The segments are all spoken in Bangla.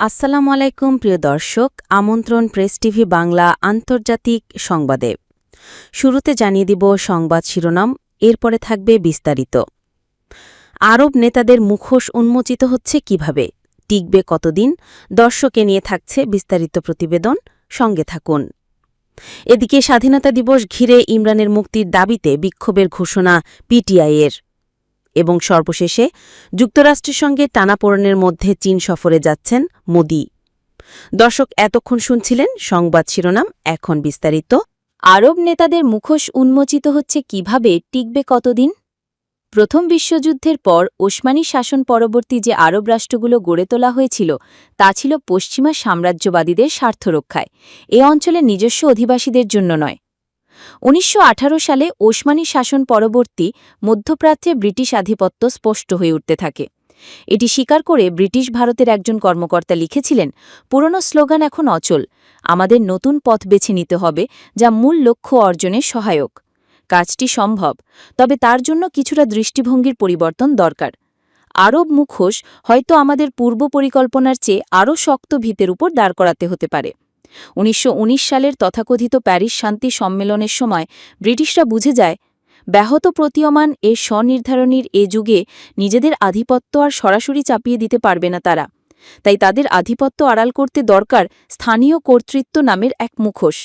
আসসালামু আলাইকুম, প্রিয় দর্শক। আমন্ত্রণ প্রেস টিভি বাংলা আন্তর্জাতিক সংবাদে। শুরুতে জানিয়ে দিব সংবাদ শিরোনাম, এরপরে থাকবে বিস্তারিত। আরব নেতাদের মুখোশ উন্মোচিত হচ্ছে কীভাবে? টিকবে কতদিন? দর্শকে নিয়ে থাকছে বিস্তারিত প্রতিবেদন। সঙ্গে থাকুন। এদিকে স্বাধীনতা দিবস ঘিরে ইমরানের মুক্তির দাবিতে বিক্ষোভের ঘোষণা পিটিআইয়ের। এবং সর্বশেষে যুক্তরাষ্ট্রের সঙ্গে টানাপোড়েনের মধ্যে চীন সফরে যাচ্ছেন মোদি। দর্শক, এতক্ষণ শুনছিলেন সংবাদ শিরোনাম, এখন বিস্তারিত। আরব নেতাদের মুখোশ উন্মোচিত হচ্ছে কীভাবে, টিকবে কতদিন? প্রথম বিশ্বযুদ্ধের পর ওসমানী শাসন পরবর্তী যে আরব রাষ্ট্রগুলো গড়ে তোলা হয়েছিল, তা ছিল পশ্চিমা সাম্রাজ্যবাদীদের স্বার্থ রক্ষায় এ অঞ্চলের নিজস্ব অধিবাসীদের জন্য নয়। উনিশশো আঠারো সালে ওসমানী শাসন পরবর্তী মধ্যপ্রাচ্যে ব্রিটিশ আধিপত্য স্পষ্ট হয়ে উঠতে থাকে। এটি স্বীকার করে ব্রিটিশ ভারতের একজন কর্মকর্তা লিখেছিলেন, পুরনো স্লোগান এখন অচল। আমাদের নতুন পথ বেছে নিতে হবে, যা মূল লক্ষ্য অর্জনে সহায়ক। কাজটি সম্ভব, তবে তার জন্য কিছুটা দৃষ্টিভঙ্গির পরিবর্তন দরকার। আরব মুখোশ হয়তো আমাদের পূর্ব পরিকল্পনার চেয়ে আরও শক্ত ভিতের উপর দাঁড় করাতে হতে পারে। উনিশশো উনিশ সালের তথাকথিত প্যারিস শান্তি সম্মেলনের সময় ব্রিটিশরা বুঝে যায়, ব্যাহত প্রতীয়মান এ স্বনির্ধারণীর এ যুগে নিজেদের আধিপত্য আর সরাসরি চাপিয়ে দিতে পারবে না তারা। তাই তাদের আধিপত্য আড়াল করতে দরকার স্থানীয় কর্তৃত্ব নামের এক মুখোশ।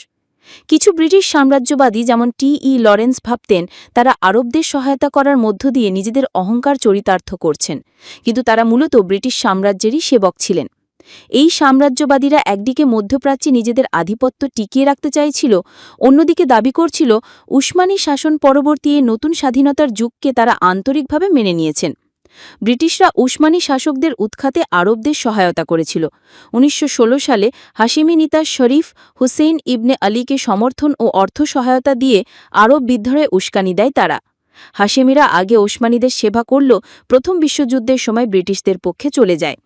কিছু ব্রিটিশ সাম্রাজ্যবাদী যেমন টি ই লরেন্স ভাবতেন, তারা আরবদের সহায়তা করার মধ্য দিয়ে নিজেদের অহংকার চরিতার্থ করছেন। কিন্তু তারা মূলত ব্রিটিশ সাম্রাজ্যেরই সেবক ছিলেন। এই সাম্রাজ্যবাদীরা একদিকে মধ্যপ্রাচ্যে নিজেদের আধিপত্য টিকিয়ে রাখতে চাইছিল, অন্যদিকে দাবি করছিল উসমানী শাসন পরবর্তী নতুন স্বাধীনতার যুগকে তারা আন্তরিকভাবে মেনে নিয়েছেন। ব্রিটিশরা উসমানী শাসকদের উৎখাতে আরবদের সহায়তা করেছিল। উনিশশো ষোলো সালে হাসিমি নিতা শরীফ হুসেইন ইবনে আলীকে সমর্থন ও অর্থ সহায়তা দিয়ে আরব বিদ্রোহে উস্কানি দেয় তারা। হাসেমিরা আগে ওসমানীদের সেবা করল প্রথম বিশ্বযুদ্ধের সময় ব্রিটিশদের পক্ষে চলে যায়।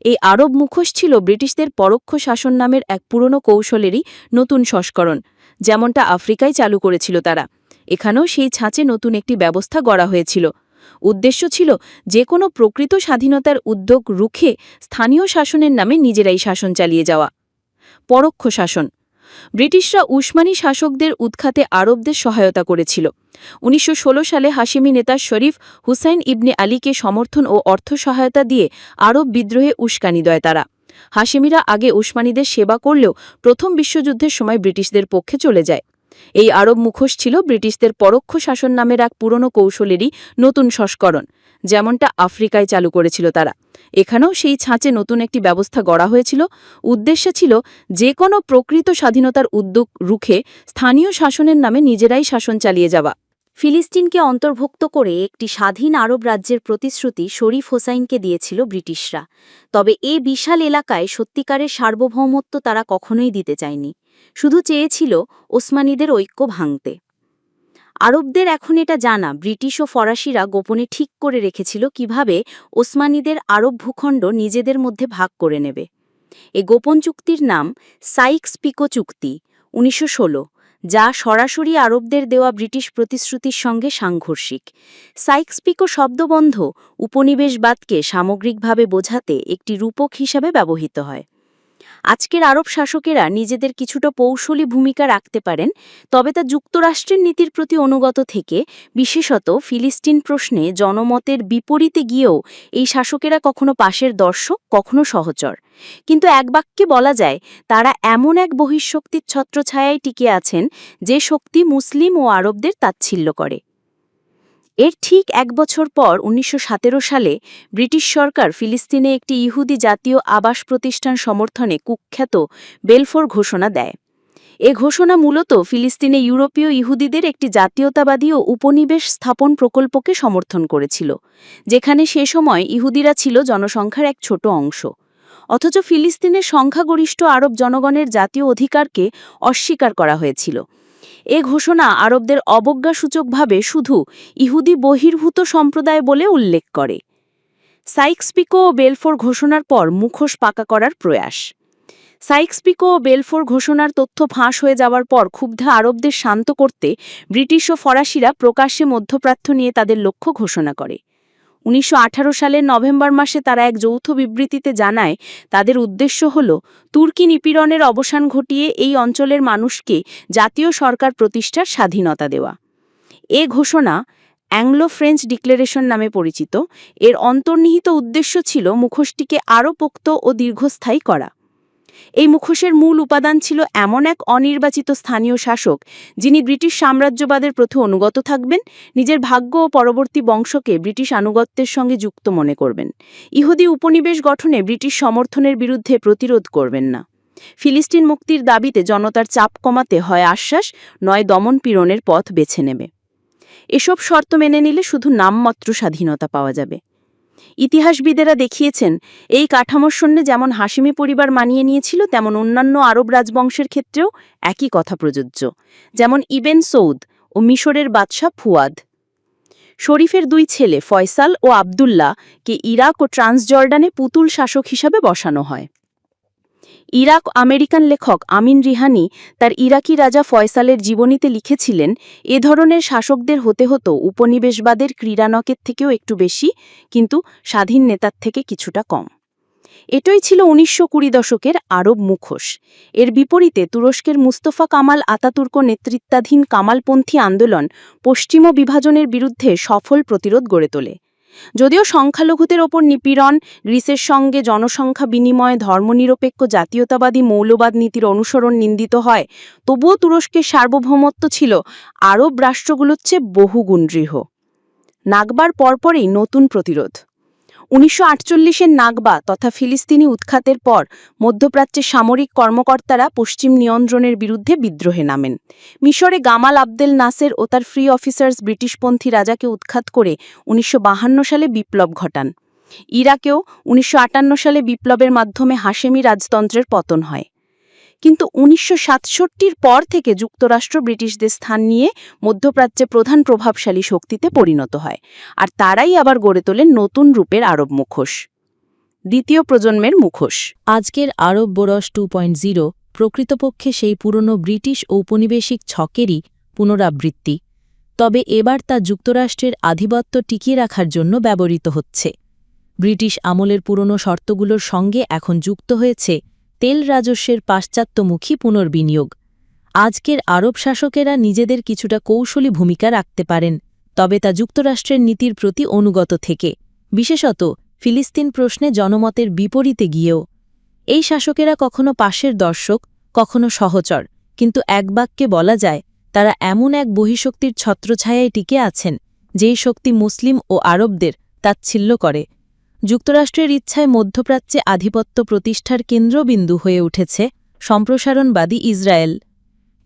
এই আরব মুখোশ ছিল ব্রিটিশদের পরোক্ষ শাসন নামের এক পুরনো কৌশলেরই নতুন সংস্করণ, যেমনটা আফ্রিকায় চালু করেছিল তারা। এখানেও সেই ছাঁচে নতুন একটি ব্যবস্থা গড়া হয়েছিল। উদ্দেশ্য ছিল যে কোনো প্রকৃত স্বাধীনতার উদ্যোগ রুখে স্থানীয় শাসনের নামে নিজেরাই শাসন চালিয়ে যাওয়া। পরোক্ষ শাসন ব্রিটিশরা উসমানী শাসকদের উৎখাতে আরবদের সহায়তা করেছিল। উনিশশো ষোলো সালে হাসিমি নেতা শরীফ হুসাইন ইবনে আলীকে সমর্থন ও অর্থ সহায়তা দিয়ে আরব বিদ্রোহে উস্কানি দেয় তারা। হাসিমিরা আগে উসমানীদের সেবা করলেও প্রথম বিশ্বযুদ্ধের সময় ব্রিটিশদের পক্ষে চলে যায়। এই আরব মুখোশ ছিল ব্রিটিশদের পরোক্ষ শাসন নামের এক পুরনো কৌশলেরই নতুন সংস্করণ, যেমনটা আফ্রিকায় চালু করেছিল তারা। এখানেও সেই ছাঁচে নতুন একটি ব্যবস্থা গড়া হয়েছিল। উদ্দেশ্য ছিল যে কোনো প্রকৃত স্বাধীনতার উদ্যোগ রুখে স্থানীয় শাসনের নামে নিজেরাই শাসন চালিয়ে যাওয়া। ফিলিস্তিনকে অন্তর্ভুক্ত করে একটি স্বাধীন আরব রাজ্যের প্রতিশ্রুতি শরীফ হোসাইনকে দিয়েছিল ব্রিটিশরা। তবে এ বিশাল এলাকায় সত্যিকারের সার্বভৌমত্ব তারা কখনোই দিতে চায়নি। শুধু চেয়েছিল ওসমানীদের ঐক্য ভাঙতে। আরবদের এখন এটা জানা, ব্রিটিশ ও ফরাসিরা গোপনে ঠিক করে রেখেছিল কীভাবে ওসমানীদের আরব ভূখণ্ড নিজেদের মধ্যে ভাগ করে নেবে। এ গোপন চুক্তির নাম সাইক্স পিকো চুক্তি, উনিশশো ষোলো, যা সরাসরি আরবদের দেওয়া ব্রিটিশ প্রতিশ্রুতির সঙ্গে সাংঘর্ষিক। সাইক্সপিকো শব্দবন্ধ উপনিবেশবাদকে সামগ্রিকভাবে বোঝাতে একটি রূপক হিসাবে ব্যবহৃত হয়। আজকের আরব শাসকেরা নিজেদের কিছুটা কৌশলী ভূমিকা রাখতে পারেন, তবে তা যুক্তরাষ্ট্রের নীতির প্রতি অনুগত থেকে, বিশেষত ফিলিস্তিন প্রশ্নে জনমতের বিপরীতে গিয়েও এই শাসকেরা কখনো পাশের দর্শক, কখনো সহচর। কিন্তু এক বাক্যে বলা যায়, তারা এমন এক বহিঃশক্তির ছত্রছায়ায় টিকে আছেন যে শক্তি মুসলিম ও আরবদের তাচ্ছিল্য করে। এর ঠিক এক বছর পর উনিশশো সতেরো সালে ব্রিটিশ সরকার ফিলিস্তিনে একটি ইহুদি জাতীয় আবাস প্রতিষ্ঠান সমর্থনে কুখ্যাত বেলফোর ঘোষণা দেয়। এ ঘোষণা মূলত ফিলিস্তিনে ইউরোপীয় ইহুদিদের একটি জাতীয়তাবাদী ও উপনিবেশ স্থাপন প্রকল্পকে সমর্থন করেছিল, যেখানে সে সময় ইহুদিরা ছিল জনসংখ্যার এক ছোট অংশ। অথচ ফিলিস্তিনের সংখ্যাগরিষ্ঠ আরব জনগণের জাতীয় অধিকারকে অস্বীকার করা হয়েছিল। এ ঘোষণা আরবদের অবজ্ঞাসূচকভাবে শুধু ইহুদি বহির্ভূত সম্প্রদায় বলে উল্লেখ করে। সাইক্সপিকো ও বেলফোর ঘোষণার পর মুখোশ পাকা করার প্রয়াস। সাইক্সপিকো ও বেলফোর ঘোষণার তথ্য ফাঁস হয়ে যাওয়ার পর ক্ষুব্ধ আরবদের শান্ত করতে ব্রিটিশ ও ফরাসিরা প্রকাশ্যে মধ্যপ্রাচ্য নিয়ে তাদের লক্ষ্য ঘোষণা করে। উনিশশো আঠারো সালের নভেম্বর মাসে তারা এক যৌথ বিবৃতিতে জানায়, তাদের উদ্দেশ্য হল, তুর্কি নিপীড়নের অবসান ঘটিয়ে এই অঞ্চলের মানুষকে জাতীয় সরকার প্রতিষ্ঠার স্বাধীনতা দেওয়া। এ ঘোষণা অ্যাংলো ফ্রেঞ্চ ডিক্লারেশন নামে পরিচিত। এর অন্তর্নিহিত উদ্দেশ্য ছিল মুখোশটিকে আরও পোক্ত ও দীর্ঘস্থায়ী করা। এই মুখোশের মূল উপাদান ছিল এমন এক অনির্বাচিত স্থানীয় শাসক, যিনি ব্রিটিশ সাম্রাজ্যবাদের প্রতি অনুগত থাকবেন, নিজের ভাগ্য ও পরবর্তী বংশকে ব্রিটিশ আনুগত্যের সঙ্গে যুক্ত মনে করবেন। ইহুদি উপনিবেশ গঠনে ব্রিটিশ সমর্থনের বিরুদ্ধে প্রতিরোধ করবেন না। ফিলিস্তিন মুক্তির দাবিতে জনতার চাপ কমাতে হয় আশ্বাস, নয় দমন পীড়নের পথ বেছে নেবে। এসব শর্ত মেনে নিলে শুধু নামমাত্র স্বাধীনতা পাওয়া যাবে। ইতিহাসবিদেরা দেখিয়েছেন, এই কাঠামোর শূন্যে যেমন হাসিমি পরিবার মানিয়ে নিয়েছিল, তেমন অন্যান্য আরব রাজবংশের ক্ষেত্রেও একই কথা প্রযোজ্য, যেমন ইবেন সৌদ ও মিশরের বাদশাহ ফুয়াদ। শরীফের দুই ছেলে ফয়সাল ও আবদুল্লাহকে ইরাক ও ট্রান্সজর্ডানে পুতুল শাসক হিসাবে বসানো হয়। ইরাক আমেরিকান লেখক আমিন রিহানি তার ইরাকি রাজা ফয়সালের জীবনীতে লিখেছিলেন, এ ধরনের শাসকদের হতে হতো উপনিবেশবাদের ক্রীড়ানকের থেকেও একটু বেশি, কিন্তু স্বাধীন নেতার থেকে কিছুটা কম। এটাই ছিল উনিশশো কুড়ি দশকের আরব মুখোশ। এর বিপরীতে তুরস্কের মুস্তফা কামাল আতাতুর্ক নেতৃত্বাধীন কামালপন্থী আন্দোলন পশ্চিম বিভাজনের বিরুদ্ধে সফল প্রতিরোধ গড়ে তোলে। যদিও সংখ্যালঘুদের ওপর নিপীড়ন, গ্রিসের সঙ্গে জনসংখ্যা বিনিময়ে, ধর্মনিরপেক্ষ জাতীয়তাবাদী মৌলবাদ নীতির অনুসরণ নিন্দিত হয়, তবুও তুরস্কের সার্বভৌমত্ব ছিল, আরব রাষ্ট্রগুলোর চেয়ে বহুগুণ দৃঢ়। নাগবার পরপরই নতুন প্রতিরোধ। উনিশশো আটচল্লিশের নাগবা তথা ফিলিস্তিনি উৎখাতের পর মধ্যপ্রাচ্যে সামরিক কর্মকর্তারা পশ্চিম নিয়ন্ত্রণের বিরুদ্ধে বিদ্রোহে নামেন। মিশরে গামাল আবদেল নাসের ও তার ফ্রি অফিসার্স ব্রিটিশপন্থী রাজাকে উৎখাত করে উনিশশো সালে বিপ্লব ঘটান। ইরাকেও উনিশশো আটান্ন সালে বিপ্লবের মাধ্যমে হাশেমি রাজতন্ত্রের পতন হয়। কিন্তু উনিশশো সাতষট্টির পর থেকে যুক্তরাষ্ট্র ব্রিটিশদের স্থান নিয়ে মধ্যপ্রাচ্যে প্রধান প্রভাবশালী শক্তিতে পরিণত হয়, আর তারাই আবার গড়ে তোলেন নতুন রূপের আরব মুখোশ। দ্বিতীয় প্রজন্মের মুখোশ। আজকের আরব বোরস টু পয়েন্ট জিরো প্রকৃতপক্ষে সেই পুরনো ব্রিটিশ ঔপনিবেশিক ছকেরই পুনরাবৃত্তি, তবে এবার তা যুক্তরাষ্ট্রের আধিপত্য টিকিয়ে রাখার জন্য ব্যবহৃত হচ্ছে। ব্রিটিশ আমলের পুরনো শর্তগুলোর সঙ্গে এখন যুক্ত হয়েছে তেল রাজস্বের পাশ্চাত্যমুখী পুনর্বিনিয়োগ। আজকের আরব শাসকেরা নিজেদের কিছুটা কৌশলী ভূমিকা রাখতে পারেন, তবে তা যুক্তরাষ্ট্রের নীতির প্রতি অনুগত থেকে, বিশেষত ফিলিস্তিন প্রশ্নে জনমতের বিপরীতে গিয়েও। এই শাসকেরা কখনো পাশের দর্শক, কখনো সহচর, কিন্তু এক বাক্যে বলা যায়, তারা এমন এক বহিশক্তির ছত্রছায়ায় টিকে আছেন, যেই শক্তি মুসলিম ও আরবদের তাচ্ছিল্য করে। যুক্তরাষ্ট্রের ইচ্ছায় মধ্যপ্রাচ্যে আধিপত্য প্রতিষ্ঠার কেন্দ্রবিন্দু হয়ে উঠেছে সম্প্রসারণবাদী ইসরায়েল।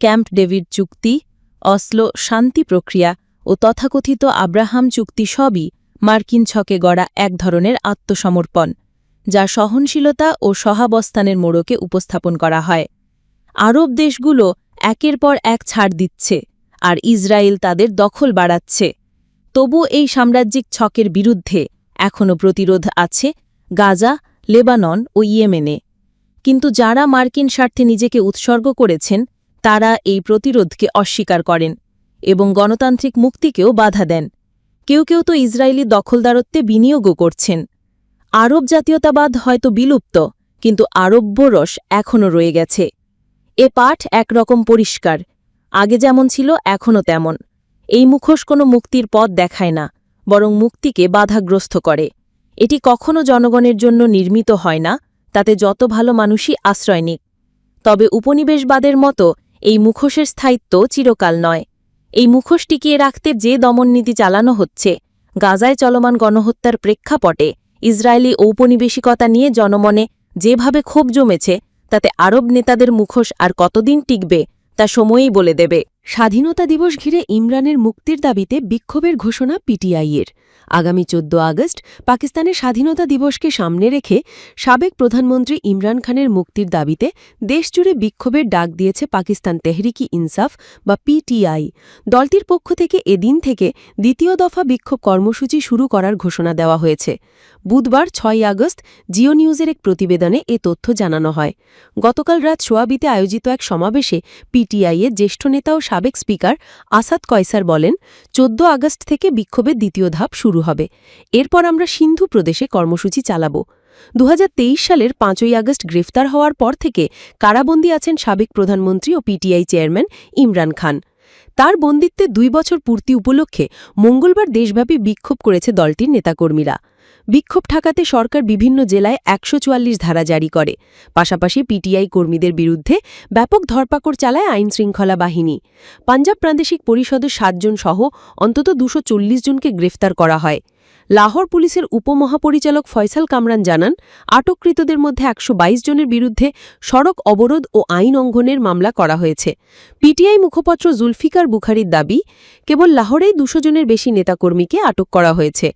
ক্যাম্প ডেভিড চুক্তি, অসলো শান্তি প্রক্রিয়া ও তথাকথিত আব্রাহাম চুক্তি সবই মার্কিন ছকে গড়া এক ধরনের আত্মসমর্পণ, যা সহনশীলতা ও সহাবস্থানের মোড়কে উপস্থাপন করা হয়। আরব দেশগুলো একের পর এক ছাড় দিচ্ছে আর ইসরায়েল তাদের দখল বাড়াচ্ছে। তবু এই সাম্রাজ্যিক ছকের বিরুদ্ধে এখনও প্রতিরোধ আছে গাজা, লেবানন ও ইয়েমেনে। কিন্তু যারা মার্কিন স্বার্থে নিজেকে উৎসর্গ করেছেন, তারা এই প্রতিরোধকে অস্বীকার করেন এবং গণতান্ত্রিক মুক্তিকেও বাধা দেন। কেউ কেউ তো ইসরায়েলি দখলদারত্বে বিনিয়োগও করছেন। আরব জাতীয়তাবাদ হয়তো বিলুপ্ত, কিন্তু আরব্যরস এখনও রয়ে গেছে। এ পাঠ একরকম পরিষ্কার, আগে যেমন ছিল এখনও তেমন। এই মুখোশ কোনো মুক্তির পথ দেখায় না। বরং মুক্তিকে বাধাগ্রস্ত করে। এটি কখনো জনগণের জন্য নির্মিত হয় না, তাতে যত ভালো মানুষই আশ্রয় নিক। তবে উপনিবেশবাদের মতো এই মুখোশের স্থায়িত্ব চিরকাল নয়। এই মুখোশ টিকিয়ে রাখতে যে দমননীতি চালানো হচ্ছে, গাজায় চলমান গণহত্যার প্রেক্ষাপটে ইসরায়েলি ঔপনিবেশিকতা নিয়ে জনমনে যেভাবে ক্ষোভ জমেছে, তাতে আরব নেতাদের মুখোশ আর কতদিন টিকবে, তা সময়ই বলে দেবে। স্বাধীনতা দিবস ঘিরে ইমরানের মুক্তির দাবিতে বিক্ষোভের ঘোষণা পিটিআইয়ের। আগামী চোদ্দ আগস্ট পাকিস্তানের স্বাধীনতা দিবসকে সামনে রেখে সাবেক প্রধানমন্ত্রী ইমরান খানের মুক্তির দাবিতে দেশজুড়ে বিক্ষোভের ডাক দিয়েছে পাকিস্তান তেহরিকি ইনসাফ বা পিটিআই। দলটির পক্ষ থেকে এদিন থেকে দ্বিতীয় দফা বিক্ষোভ কর্মসূচি শুরু করার ঘোষণা দেওয়া হয়েছে। বুধবার ছয় আগস্ট জিও নিউজের এক প্রতিবেদনে এ তথ্য জানানো হয়। গতকাল রাত সোয়াবিতে আয়োজিত এক সমাবেশে পিটিআইয়ের জ্যেষ্ঠ নেতা ও সাবেক স্পিকার আসাদ কয়সার বলেন, চোদ্দ আগস্ট থেকে বিক্ষোভের দ্বিতীয় ধাপ শুরু শুরু হবে। এরপর আমরা সিন্ধু প্রদেশে কর্মসূচি চালাব। দু হাজার তেইশ সালের পাঁচই আগস্ট গ্রেফতার হওয়ার পর থেকে কারাবন্দী আছেন সাবেক প্রধানমন্ত্রী ও পিটিআই চেয়ারম্যান ইমরান খান। তার বন্দিত্বে দুই বছর পূর্তি উপলক্ষে মঙ্গলবার দেশব্যাপী বিক্ষোভ করেছে দলটির নেতাকর্মীরা। বিক্ষোভ ঠেকাতে সরকার বিভিন্ন জেলায় একশো চুয়াল্লিশ ধারা জারি করে। পাশাপাশি পিটিআই কর্মীদের বিরুদ্ধে ব্যাপক ধরপাকড় চালায় আইন শৃঙ্খলা বাহিনী। পাঞ্জাব প্রাদেশিক পরিষদের সাতজন সহ অন্তত দুশো জনকে গ্রেফতার করা হয়। লাহোর পুলিশের উপমহাপরিচালক ফয়সাল কামরান জানান, আটককৃতদের মধ্যে একশো বাইশ জনের বিরুদ্ধে সড়ক অবরোধ ও আইন অঙ্ঘনের মামলা করা হয়েছে। পিটিআই মুখপাত্র জুলফিকার বুখারির দাবি, কেবল লাহোরেই দুশো জনের বেশি নেতাকর্মীকে আটক করা হয়েছে।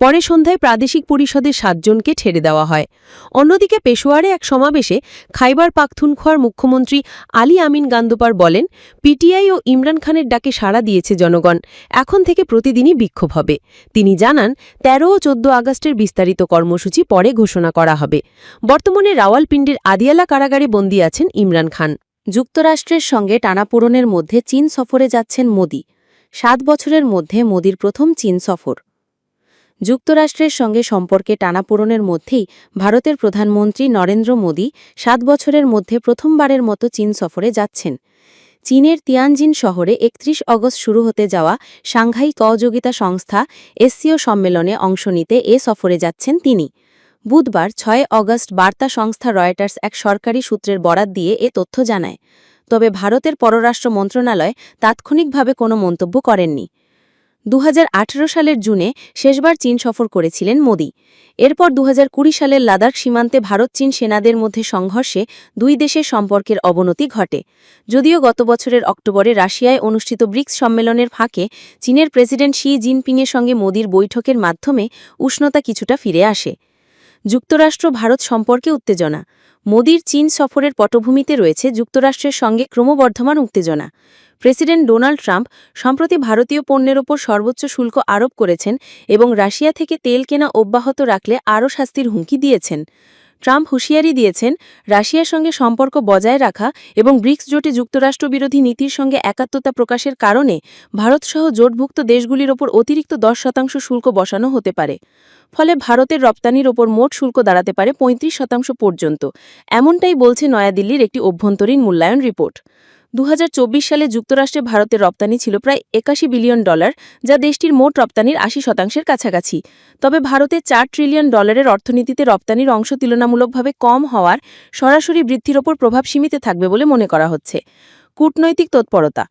পরে সন্ধ্যায় প্রাদেশিক পরিষদের সাতজনকে ছেড়ে দেওয়া হয়। অন্যদিকে পেশোয়ারে এক সমাবেশে খাইবার পাখতুনখোয়ার মুখ্যমন্ত্রী আলী আমিন গান্দোপার বলেন, পিটিআই ও ইমরান খানের ডাকে সাড়া দিয়েছে জনগণ, এখন থেকে প্রতিদিনই বিক্ষোভ হবে। তিনি জানান, তেরো ও চোদ্দ আগস্টের বিস্তারিত কর্মসূচি পরে ঘোষণা করা হবে। বর্তমানে রাওয়ালপিন্ডির আদিয়ালা কারাগারে বন্দী আছেন ইমরান খান। যুক্তরাষ্ট্রের সঙ্গে টানাপোড়নের মধ্যে চীন সফরে যাচ্ছেন মোদি। সাত বছরের মধ্যে মোদির প্রথম চীন সফর। যুক্তরাষ্ট্রের সঙ্গে সম্পর্কে টানাপোড়নের মধ্যেই ভারতের প্রধানমন্ত্রী নরেন্দ্র মোদি সাত বছরের মধ্যে প্রথমবারের মতো চীন সফরে যাচ্ছেন। চীনের তিয়ানজিন শহরে একত্রিশ অগস্ট শুরু হতে যাওয়া সাংঘাই সহযোগিতা সংস্থা এসসিও সম্মেলনে অংশ নিতে এ সফরে যাচ্ছেন তিনি। বুধবার ছয় অগস্ট বার্তা সংস্থা রয়টার্স এক সরকারি সূত্রের বরাত দিয়ে এ তথ্য জানায়। তবে ভারতের পররাষ্ট্র মন্ত্রণালয় তাৎক্ষণিকভাবে কোনো মন্তব্য করেননি। দু হাজার আঠেরো সালের জুনে শেষবার চীন সফর করেছিলেন মোদি। এরপর দু হাজার কুড়ি সালের লাদাখ সীমান্তে ভারত চীন সেনাদের মধ্যে সংঘর্ষে দুই দেশের সম্পর্কের অবনতি ঘটে। যদিও গত বছরের অক্টোবরে রাশিয়ায় অনুষ্ঠিত ব্রিক্স সম্মেলনের ফাঁকে চীনের প্রেসিডেন্ট শি জিনপিংয়ের সঙ্গে মোদির বৈঠকের মাধ্যমে উষ্ণতা কিছুটা ফিরে আসে। যুক্তরাষ্ট্র ভারত সম্পর্কে উত্তেজনা। মোদির চীন সফরের পটভূমিতে রয়েছে যুক্তরাষ্ট্রের সঙ্গে ক্রমবর্ধমান উত্তেজনা। প্রেসিডেন্ট ডোনাল্ড ট্রাম্প সম্প্রতি ভারতীয় পণ্যের ওপর সর্বোচ্চ শুল্ক আরোপ করেছেন এবং রাশিয়া থেকে তেল কেনা অব্যাহত রাখলে আরও শাস্তির হুমকি দিয়েছেন। ট্রাম্প হুঁশিয়ারি দিয়েছেন রাশিয়ার সঙ্গে সম্পর্ক বজায় রাখা এবং ব্রিক্স জোটে যুক্তরাষ্ট্র বিরোধী নীতির সঙ্গে একাত্মতা প্রকাশের কারণে ভারতসহ জোটভুক্ত দেশগুলির ওপর অতিরিক্ত দশ শতাংশ শুল্ক বসানো হতে পারে। ফলে ভারতের রপ্তানির ওপর মোট শুল্ক দাঁড়াতে পারে ৩৫ শতাংশ পর্যন্ত। এমনটাই বলছে নয়াদিল্লির একটি অভ্যন্তরীণ মূল্যায়ন রিপোর্ট। দু হাজার চব্বিশ সালে যুক্তরাষ্ট্রে ভারতের রপ্তানি ছিল প্রায় একাশি বিলিয়ন ডলার, যা দেশটির মোট রপ্তানির আশি শতাংশের কাছাকাছি। তবে ভারতে চার ট্রিলিয়ন ডলারের অর্থনীতিতে রপ্তানির অংশ তুলনামূলকভাবে কম হওয়ার সরাসরি বৃদ্ধির ওপর প্রভাব সীমিত থাকবে বলে মনে করা হচ্ছে। কূটনৈতিক তৎপরতা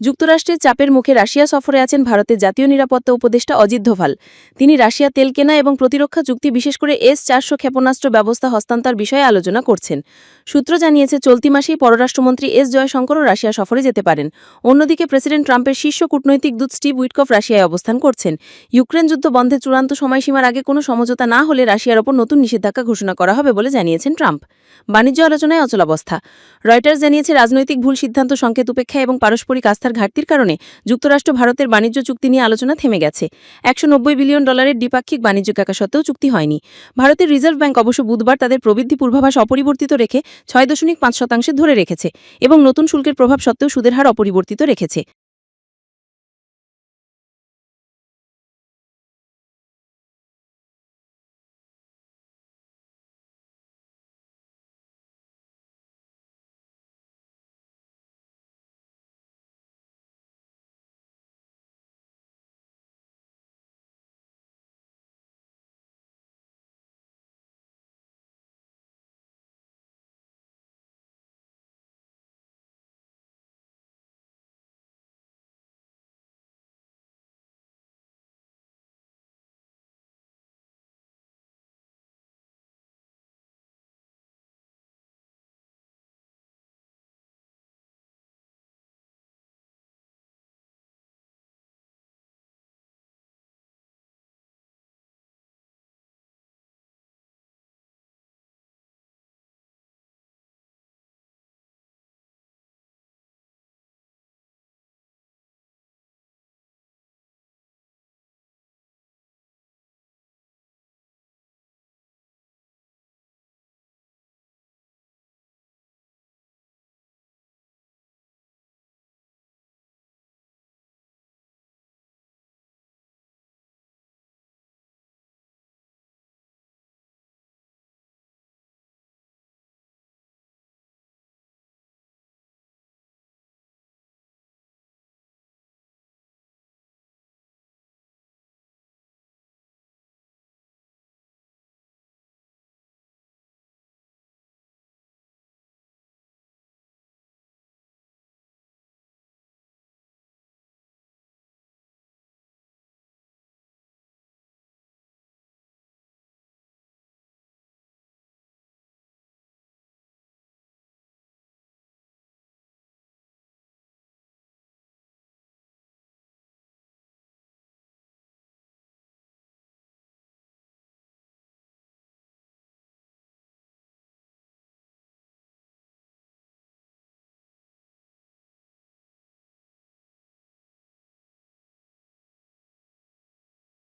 যুক্তরাষ্ট্রের চাপের মুখে রাশিয়া সফরে আছেন ভারতের জাতীয় নিরাপত্তা উপদেষ্টা অজিত ধোভাল তিনি রাশিয়া তেল কেনা এবং প্রতিরক্ষা চুক্তি বিশেষ করে এস চারশো ক্ষেপণাস্ত্র ব্যবস্থা হস্তান্তর বিষয়ে আলোচনা করছেন। সূত্র জানিয়েছে, চলতি মাসেই পররাষ্ট্রমন্ত্রী এস জয়শঙ্করও রাশিয়া সফরে যেতে পারেন। অন্যদিকে, প্রেসিডেন্ট ট্রাম্পের শীর্ষ কূটনৈতিক দূত স্টিভ উইটকফ রাশিয়ায় অবস্থান করছেন। ইউক্রেন যুদ্ধ বন্ধে চূড়ান্ত সময়সীমার আগে কোনো সমঝোতা না হলে রাশিয়ার ওপর নতুন নিষেধাজ্ঞা ঘোষণা করা হবে বলে জানিয়েছেন ট্রাম্প। বাণিজ্য আলোচনায় অচলাবস্থা। রয়টার্স জানিয়েছে, রাজনৈতিক ভুল সিদ্ধান্ত সংকেত উপেক্ষা এবং পারস্পরিক আস্থার ঘাটতির কারণে যুক্তরাষ্ট্র ভারতের বাণিজ্য চুক্তি নিয়ে আলোচনা থেমে গেছে। একশো নব্বই বিলিয়ন ডলারের দ্বিপাক্ষিক বাণিজ্য কাকা সত্ত্বেও চুক্তি হয়নি। ভারতের রিজার্ভ ব্যাংক অবশ্য বুধবার তাদের প্রবৃদ্ধি পূর্বাভাস অপরিবর্তিত রেখে ছয় দশমিক পাঁচ শতাংশে ধরে রেখেছে এবং নতুন শুল্কের প্রভাব সত্ত্বেও সুদের হার অপরিবর্তিত রেখেছে।